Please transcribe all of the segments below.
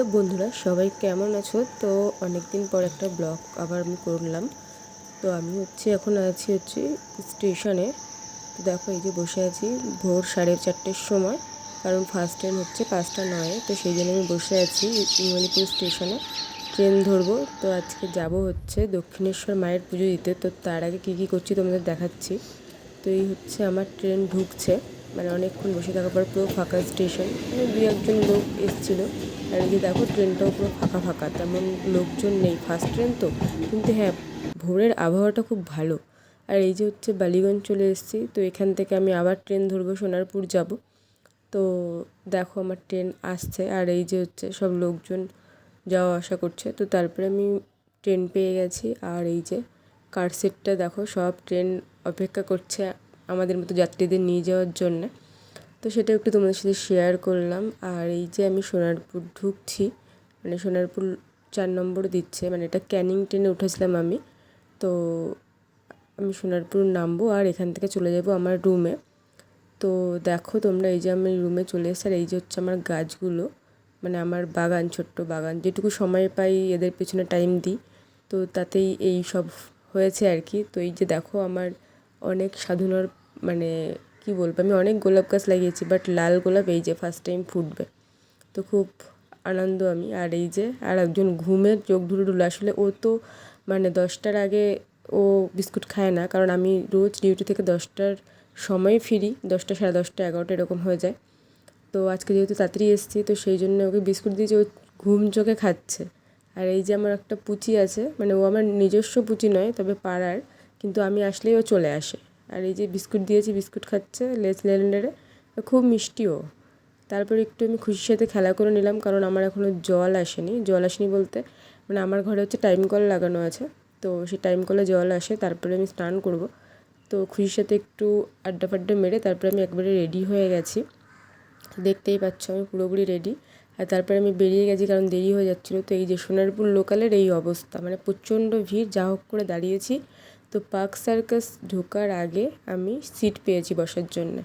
Hello বন্ধুরা, সবাই কেমন আছো? তো অনেক দিন পর একটা ব্লগ আবার আমি করলাম। তো আমি হচ্ছে, এখন আছি হচ্ছে স্টেশনে। তো দেখো, এই যে বসে আছি ভোর সাড়ে চারটের সময়, কারণ ফার্স্ট ট্রেন হচ্ছে পাঁচটা নয়। তো সেই জন্য আমি বসে আছি ইমালিপুর স্টেশনে। ট্রেন ধরবো। তো আজকে যাব হচ্ছে দক্ষিণেশ্বর মায়ের পুজো দিতে। তো তার আগে কী কী করছি তোমাদের দেখাচ্ছি। তো এই হচ্ছে আমার ট্রেন ঢুকছে। মানে অনেকক্ষণ বসে থাকার পর পুরো ফাঁকা স্টেশন। মানে দু একজন লোক এসেছিল। আর এই যে দেখো, ট্রেনটাও পুরো ফাঁকা ফাঁকা। তেমন লোকজন নেই। ফার্স্ট ট্রেন তো। কিন্তু হ্যাঁ ভোরের আবহাওয়াটা খুব ভালো। আর এই যে হচ্ছে বালিগঞ্জ চলে এসেছি। তো এখান থেকে আমি আবার ট্রেন ধরবো, সোনারপুর যাব। তো দেখো আমার ট্রেন আসছে। আর এই যে হচ্ছে সব লোকজন যাওয়া আসা করছে। তো তারপরে আমি ট্রেন পেয়ে গেছি। আর এই যে কার সিটটা দেখো, সব ট্রেন অপেক্ষা করছে আমাদের মতো যাত্রীদের নিয়ে যাওয়ার জন্যে। তো সেটা একটু তোমাদের সাথে শেয়ার করলাম। আর এই যে আমি সোনারপুর ঢুকছি মানে সোনারপুর চার নম্বর দিচ্ছে মানে এটা ক্যানিং ট্রেনে উঠেছিলাম আমি। তো আমি সোনারপুর নামবো আর এখান থেকে চলে যাব আমার রুমে তো দেখো তোমরা এই যে আমি রুমে চলে এসে আর এই যে হচ্ছে আমার গাছগুলো মানে আমার বাগান, ছোট্ট বাগান। যেটুকু সময় পাই এদের পেছনে টাইম দিই। তো তাতেই এই সব হয়েছে আর কি। তো এই যে দেখো আমার অনেক সাধনার মানে কি বলব, আমি অনেক গোলাপ গাছ লাগিয়েছি বাট লাল গোলাপ এই যে ফার্স্ট টাইম ফুটবে। তো খুব আনন্দ আমি। আর এই যে, আর একজন ঘুমের চোখ ঢুলুঢুল আসলে ও তো মানে দশটার আগে ও বিস্কুট খায় না, কারণ আমি রোজ ডিউটি থেকে দশটার সময় ফিরি, দশটা সাড়ে দশটা, এগারোটা এরকম হয়ে যায়। তো আজকে যেহেতু তাড়াতাড়ি এসেছি, তো সেই জন্য ওকে বিস্কুট দিয়েছি ও ঘুম চোখে খাচ্ছে। আর এই যে আমার একটা পুচি আছে মানে ও আমার নিজস্ব পুচি নয়, তবে পাড়ার, কিন্তু আমি আসলেই ও চলে আসে। আর এই যে বিস্কুট দিয়েছি, বিস্কুট খাচ্ছে লেস লেন্ডারে খুব মিষ্টিও তারপর একটু আমি খুশির সাথে খেলা করে নিলাম, কারণ আমার এখনও জল আসেনি। জল আসেনি বলতে মানে আমার ঘরে হচ্ছে টাইম কল লাগানো আছে। তো সেই টাইম কলে জল আসে, তারপরে আমি স্নান করব। তো খুশির সাথে একটু আড্ডা ফাড্ডা মেরে তারপরে আমি একবারে রেডি হয়ে গেছি। দেখতেই পাচ্ছ আমি পুরোপুরি রেডি আর তারপরে আমি বেরিয়ে গেছি কারণ দেরি হয়ে যাচ্ছিল। তো এই যে সোনারপুর লোকালের এই অবস্থা মানে প্রচণ্ড ভিড়, যা হোক করে দাঁড়িয়েছি। তো পার্ক সার্কাস ঢোকার আগে আমি সিট পেয়েছি বসার জন্য।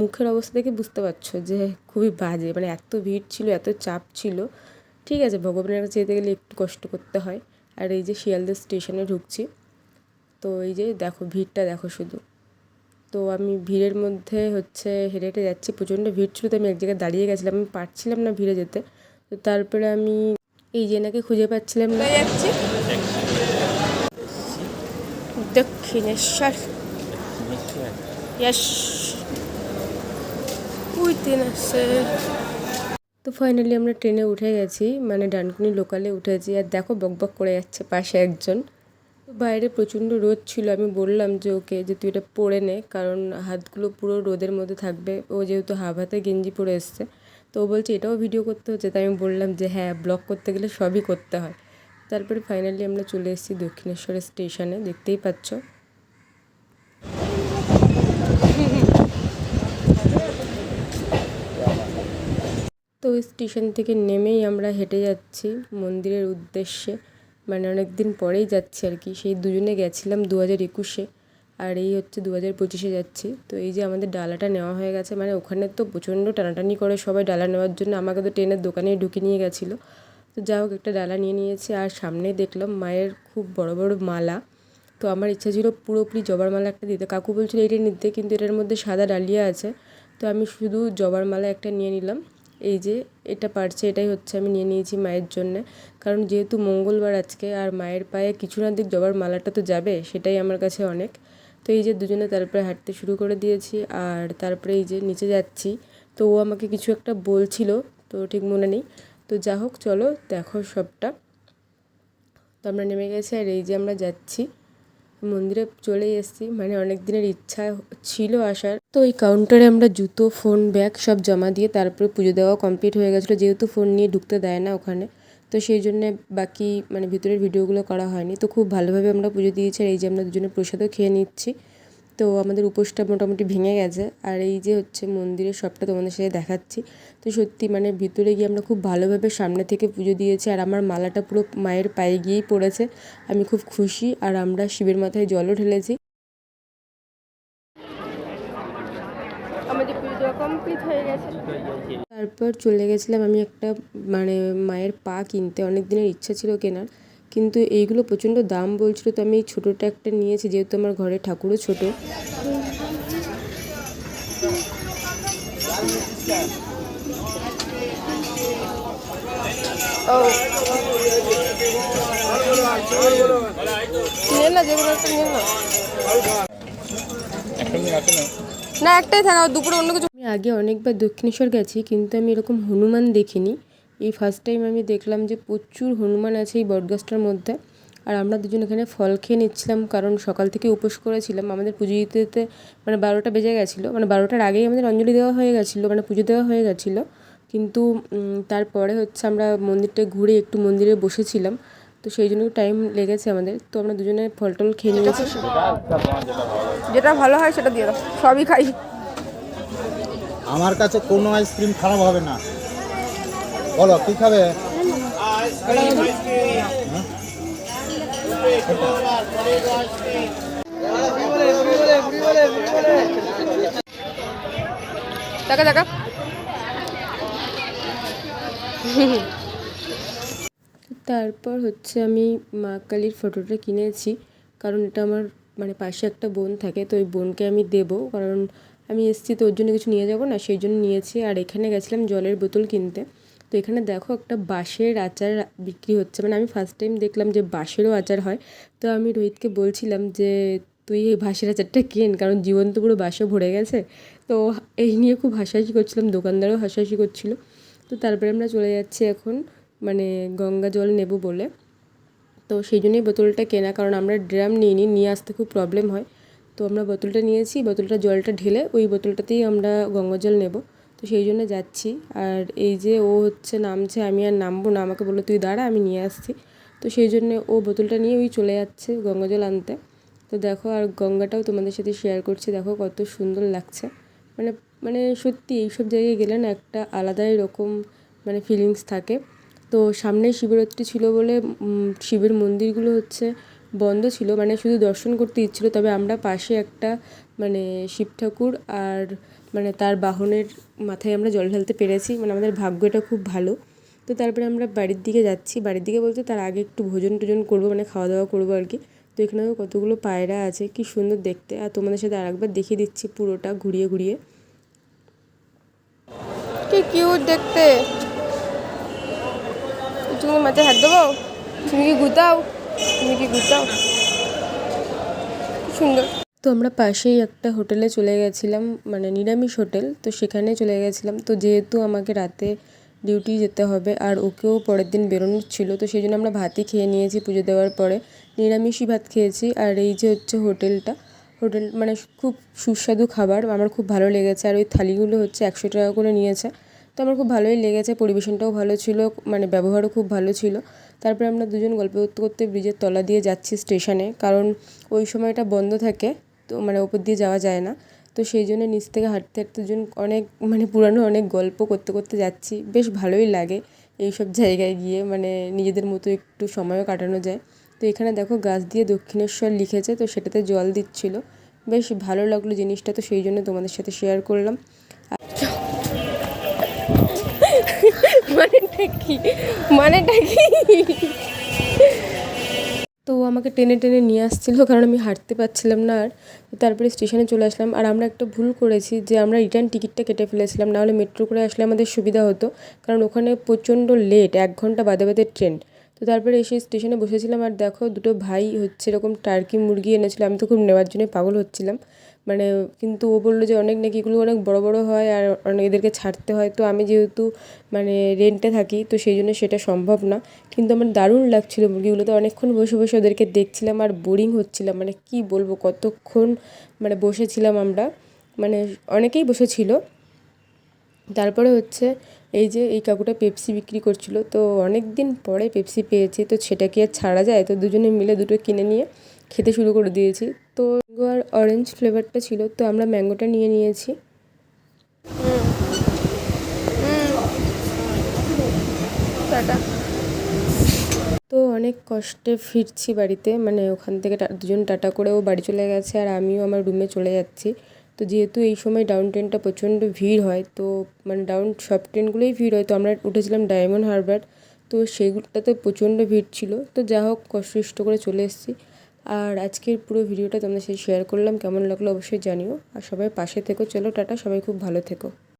মুখের অবস্থা দেখে বুঝতে পারছ যে খুবই বাজে মানে এত ভিড় ছিল, এত চাপ ছিল। ঠিক আছে, ভগবানের কাছে যেতে গেলে একটু কষ্ট করতে হয়। আর এই যে শিয়ালদা স্টেশনে ঢুকছি, তো এই যে দেখো ভিড়টা, দেখো শুধু। তো আমি ভিড়ের মধ্যে হচ্ছে হেঁটে হেঁটে যাচ্ছি, প্রচণ্ড ভিড় ছিল, তো আমি এক জায়গায় দাঁড়িয়ে গেছিলাম, আমি পারছিলাম না ভিড়ে যেতে। তো তারপরে আমি এই যে নাকি খুঁজে পাচ্ছিলাম না। যাচ্ছি? দক্ষিণেশ্বর। ইয়াস তো ফাইনালি আমরা ট্রেনে উঠে গেছি মানে ডানকুনি লোকালে উঠেছি আর দেখো বকবক করে যাচ্ছে পাশে একজন। বাইরে প্রচণ্ড রোদ ছিল, আমি বললাম যে, ওকে, যে তুই এটা পরে নে, কারণ হাতগুলো পুরো রোদের মধ্যে থাকবে। ও যেহেতু হাফ হাতে গেঞ্জি পরে এসছে, তো ও বলছে, এটাও ভিডিও করতে হচ্ছে। তাই আমি বললাম যে হ্যাঁ ব্লগ করতে গেলে সবই করতে হয়। তারপরে ফাইনালি আমরা চলে এসেছি দক্ষিণেশ্বরের স্টেশনে, দেখতেই পাচ্ছ। তো ওই স্টেশন থেকে নেমেই আমরা হেঁটে যাচ্ছি মন্দিরের উদ্দেশ্যে। মানে অনেক দিন পরেই যাচ্ছি আর কি। সেই দুজনে গেছিলাম দু হাজার একুশে, আর এই হচ্ছে দু হাজার পঁচিশে যাচ্ছি। তো এই যে আমাদের ডালাটা নেওয়া হয়ে গেছে মানে ওখানে তো প্রচণ্ড টানাটানি করে সবাই ডালা নেওয়ার জন্য। আমাকে তো ট্রেনের দোকানেই ঢুকে নিয়ে গেছিল। তো যা হোক, একটা ডালা নিয়ে নিয়েছি আর সামনে দেখলাম মায়ের খুব বড় বড় মালা। তো আমার ইচ্ছা ছিল পুরোপুরি জবার মালা একটা দিতে। কাকু বলছিল এইটা নিতে। কিন্তু এটার মধ্যে সাদা ডালিয়া আছে। তো আমি শুধু জবার মালা একটা নিয়ে নিলাম। এই যে এটা পারছে, এটাই হচ্ছে আমি নিয়ে নিয়েছি মায়ের জন্যে। কারণ যেহেতু মঙ্গলবার আজকে, আর মায়ের পায়ে কিছু না দিক জবার মালাটা তো যাবে, সেটাই আমার কাছে অনেক। তো এই যে দুজনে তারপরে হাঁটতে শুরু করে দিয়েছি আর তারপরে এই যে নিচে যাচ্ছি। তো ও আমাকে কিছু একটা বলছিল, তো ঠিক মনে নেই। তো যা হোক, চলো দেখো সবটা। তো আমরা নেমে গেছি আর এই যে আমরা যাচ্ছি। মন্দিরে চলে এসেছি। মানে অনেক দিনের ইচ্ছা ছিল আসার। তো ওই কাউন্টারে আমরা জুতো ফোন ব্যাগ সব জমা দিয়ে তারপরে পুজো দেওয়া কমপ্লিট হয়ে গেছিল। যেহেতু ফোন নিয়ে ঢুকতে দেয় না ওখানে। তো সেই জন্যে বাকি মানে ভিতরের ভিডিওগুলো করা হয়নি। তো খুব ভালোভাবে আমরা পুজো দিয়েছি আর এই যে আমরা দুজনে প্রসাদও খেয়ে নিচ্ছি। তো আমাদের উপোসটা মোটামুটি ভেঙে গেছে। আর এই যে হচ্ছে মন্দিরের সবটা তোমাদের সাথে দেখাচ্ছি। তো সত্যি মানে ভিতরে গিয়ে আমরা খুব ভালোভাবে সামনে থেকে পুজো দিয়েছি। আর আমার মালাটা পুরো মায়ের পায়ে গিয়েই পড়েছে। আমি খুব খুশি। আর আমরা শিবের মাথায় জলও ঢেলেছি। আমাদের পুজো কমপ্লিট হয়ে গেছে। তারপর চলে গেছিলাম আমি একটা মানে মায়ের পা কিনতে। অনেক দিনের ইচ্ছা ছিল কেনার। কিন্তু এইগুলো প্রচণ্ড দাম বলছিল, তো আমি এই ছোটোটা একটা নিয়েছি, যেহেতু আমার ঘরে ঠাকুরও ছোটো। না একটাই থাকা দুপুরে অন্য কিছু আমি আগে অনেকবার দক্ষিণেশ্বর গেছি, কিন্তু আমি এরকম হনুমান দেখিনি। এই ফার্স্ট টাইম আমি দেখলাম যে প্রচুর হনুমান আছে এই বটগাছটার মধ্যে। আর আমরা দুজন এখানে ফল খেয়ে নিচ্ছিলাম কারণ সকাল থেকে উপোস করেছিলাম। আমাদের পুজো দিতে মানে বারোটা বেজে গেছিল। মানে বারোটার আগেই আমাদের অঞ্জলি দেওয়া হয়ে গেছিল মানে পুজো দেওয়া হয়ে গেছিল। কিন্তু তারপরে হচ্ছে আমরা মন্দিরটা ঘুরে একটু মন্দিরে বসেছিলাম। তো সেই জন্য টাইম লেগেছে আমাদের। তো আমরা দুজনে ফল টল খেয়ে নিয়েছি। যেটা ভালো হয় সেটা দিয়ে দাও। সবই খাই। আমার কাছে কোনো আইসক্রিম খারাপ হবে না। বলো কি খাবে? তারপর হচ্ছে আমি মা কালীর ফটোটা কিনেছি কারণ এটা আমার মানে পাশে একটা বোন থাকে তো ওই বোনকে আমি দেবো কারণ আমি এসেছি তো ওর জন্য কিছু নিয়ে যাব না সেই জন্য নিয়েছি। আর এখানে গেছিলাম জলের বোতল কিনতে। তো এখানে দেখো একটা বাঁশের আচার বিক্রি হচ্ছে। মানে আমি ফার্স্ট টাইম দেখলাম যে বাঁশেরও আচার হয়। তো আমি রোহিতকে বলছিলাম যে, তুই এই বাঁশের আচারটা কেন? কারণ জীবন তো পুরো বাসে ভরে গেছে। তো এই নিয়ে খুব হাসাহাসি করছিলাম, দোকানদারও হাসাহাসি করছিল। তো তারপরে আমরা চলে যাচ্ছি এখন মানে গঙ্গা জল নেব বলে। তো সেই জন্যই বোতলটা কেনা, কারণ আমরা ড্রাম নিইনি, নিয়ে আসতে খুব প্রবলেম হয়। তো আমরা বোতলটা নিয়েছি, বোতলটা জলটা ঢেলে ওই বোতলটাতেই আমরা গঙ্গা জল নেব। তো সেই জন্য যাচ্ছি। আর এই যে ও হচ্ছে নামছে, আমি আর নামবো না, আমাকে বলল, তুই দাঁড়া, আমি নিয়ে আসছি। তো সেই জন্য ও বোতলটা নিয়ে ওই চলে যাচ্ছে গঙ্গা জল আনতে। তো দেখো, আর গঙ্গাটাও তোমাদের সাথে শেয়ার করছি, দেখো কত সুন্দর লাগছে। মানে মানে সত্যি এইসব জায়গায় গেলে না একটা আলাদাই রকম মানে ফিলিংস থাকে। তো সামনে শিবরাত্রি ছিল বলে শিবের মন্দিরগুলো হচ্ছে বন্ধ ছিল মানে শুধু দর্শন করতে ইচ্ছিল, তবে আমরা পাশে একটা মানে শিব ঠাকুর আর মানে তার বাহনের মাথায় আমরা জল ঢালতে পেরেছি মানে আমাদের ভাগ্যটা খুব ভালো। তো তারপরে আমরা বাড়ির দিকে যাচ্ছি। বাড়ির দিকে বলতে তার আগে একটু ভোজন টোজন করব মানে খাওয়া দাওয়া করব আর কি। তো এখানেও কতগুলো পায়রা আছে, কি সুন্দর দেখতে। আর তোমাদের সাথে আর একবার দেখিয়ে দিচ্ছি পুরোটা ঘুরিয়ে ঘুরিয়ে। কি কিউট দেখতে। তুমি মাঝে হাত দেবো? তুমি কি গুতাও? তুমি কি গুতাও সুন্দর। তো আমরা পাশেই একটা হোটেলে চলে গেছিলাম মানে নিরামিষ হোটেল, তো সেখানে চলে গেছিলাম। তো যেহেতু আমাকে রাতে ডিউটি যেতে হবে আর ওকেও পরের দিন বেরোনোর ছিল, তো সেই জন্য আমরা ভাতই খেয়ে নিয়েছি পুজো দেওয়ার পরে। নিরামিষই ভাত খেয়েছি আর এই যে হচ্ছে হোটেলটা, হোটেল মানে খুব সুস্বাদু খাবার, আমার খুব ভালো লেগেছে। আর ওই থালিগুলো হচ্ছে একশো টাকা করে নিয়েছে, তো আমার খুব ভালোই লেগেছে, পরিবেশনটাও ভালো ছিল মানে ব্যবহারও খুব ভালো ছিল। তারপরে আমরা দুজন গল্প করতে করতে ব্রিজের তলা দিয়ে যাচ্ছি স্টেশনে, কারণ ওই সময়টা বন্ধ থাকে, তো মানে ওপর দিয়ে যাওয়া যায় না। তো সেই জন্য নিচ থেকে হাঁটতে হাঁটতে দুজন অনেক মানে পুরানো অনেক গল্প করতে করতে যাচ্ছি। বেশ ভালোই লাগে এইসব জায়গায় গিয়ে মানে নিজেদের মতো একটু সময়ও কাটানো যায়। তো এখানে দেখো গাছ দিয়ে দক্ষিণেশ্বর লিখেছে, তো সেটাতে জল দিচ্ছিল। বেশ ভালো লাগল জিনিসটা, তো সেই জন্য তোমাদের সাথে শেয়ার করলাম। মানেটা কি? মানেটা কি? তো আমাকে টেনে টেনে নিয়ে আসছিল, কারণ আমি হাঁটতে পারছিলাম না আর। তারপরে স্টেশনে চলে আসলাম, আর আমরা একটা ভুল করেছি যে আমরা রিটার্ন টিকিটটা কেটে ফেলেছিলাম নাহলে মেট্রো করে আসলে আমাদের সুবিধা হতো, কারণ ওখানে প্রচণ্ড লেট, এক ঘণ্টা বাদে বাদে ট্রেন। তো তারপরে এসে স্টেশনে বসেছিলাম, আর দেখো দুটো ভাই হচ্ছে এরকম টার্কি মুরগি এনেছিল, আমি তো খুব নেওয়ার জন্য পাগল হচ্ছিলাম। মানে কিন্তু ও বলল যে অনেক নাকি এগুলো অনেক বড় বড় হয় আর অনেক এদেরকে ছাড়তে হয়। তো আমি যেহেতু মানে রেন্টে থাকি, তো সেই জন্য সেটা সম্ভব না। কিন্তু আমার দারুণ লাগছিল। মুরগিগুলোতে অনেকক্ষণ বসে বসে ওদেরকে দেখছিলাম আর বোরিং হচ্ছিলাম। মানে কি বলব, কতক্ষণ মানে বসেছিলাম আমরা। মানে অনেকেই বসেছিল। তারপরে হচ্ছে এই যে এই কাকুটা পেপসি বিক্রি করছিল। তো অনেক দিন পরে পেপসি পেয়েছি। তো সেটা কি আর ছাড়া যায়? তো দুজনে মিলে দুটো কিনে নিয়ে খেতে শুরু করে দিয়েছি। তো ম্যাঙ্গো আর অরেঞ্জ ফ্লেভারটা ছিল, তো আমরা ম্যাঙ্গোটা নিয়ে নিয়েছি। তো অনেক কষ্টে ফিরছি বাড়িতে মানে ওখান থেকে দুজন টাটা করেও বাড়ি চলে গেছে আর আমিও আমার রুমে চলে যাচ্ছি। তো যেহেতু এই সময় ডাউন ট্রেনটা প্রচণ্ড ভিড় হয়, তো মানে ডাউন সব ট্রেনগুলোই ভিড় হয়। তো আমরা উঠেছিলাম ডায়মন্ড হারবার তো সেগুলোতে প্রচণ্ড ভিড় ছিল। তো যা হোক কষ্ট করে চলে এসেছি। আর আজকের পুরো ভিডিওটা তোমাদের সাথে শেয়ার করলাম। কেমন লাগল অবশ্যই জানিও। আর সবাই পাশে থেকো। চলো, টাটা। সবাই খুব ভালো থেকো।